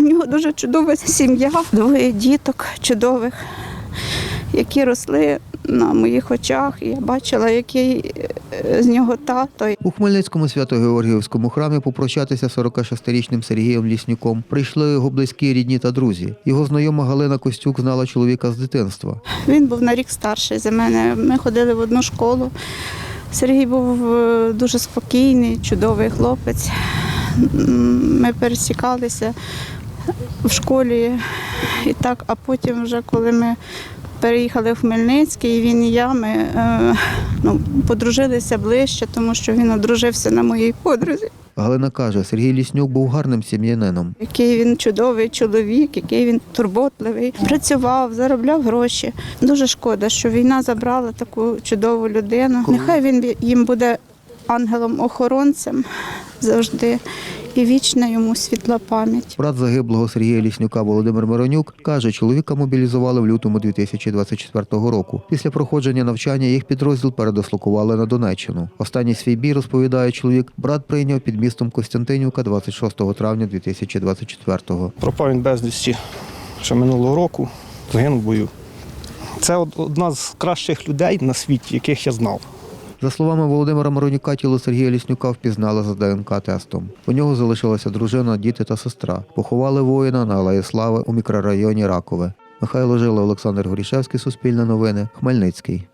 У нього дуже чудова сім'я, двоє діток чудових, які росли на моїх очах. Я бачила, який е, з нього тато. У Хмельницькому свято-Георгіївському храмі попрощатися 46-річним Сергієм Ліснюком прийшли його близькі рідні та друзі. Його знайома Галина Костюк знала чоловіка з дитинства. Він був на рік старший за мене. Ми ходили в одну школу. Сергій був е, дуже спокійний, чудовий хлопець. Ми пересікалися в школі і так, а потім, вже коли ми переїхали в Хмельницький, він і я, ми е, ну, подружилися ближче, тому що він одружився на моїй подрузі. Галина каже, Сергій Ліснюк був гарним сім'янином. Який він чудовий чоловік, який він турботливий, працював, заробляв гроші. Дуже шкода, що війна забрала таку чудову людину. Нехай він їм буде ангелом-охоронцем завжди і вічна йому світла пам'ять. Брат загиблого Сергія Ліснюка Володимир Миронюк каже, чоловіка мобілізували в лютому 2024 року. Після проходження навчання їх підрозділ передислокували на Донеччину. Останній свій бій, розповідає чоловік, брат прийняв під містом Костянтинівка 26 травня 2024-го. Пропав він безвісті ще минулого року, загинув в бою. Це одна з кращих людей на світі, яких я знав. За словами Володимира Маронюка, тіло Сергія Ліснюка впізнали за ДНК-тестом. У нього залишилася дружина, діти та сестра. Поховали воїна на Алеї Слави у мікрорайоні Ракове. Михайло Жило, Олександр Горішевський, Суспільне новини, Хмельницький.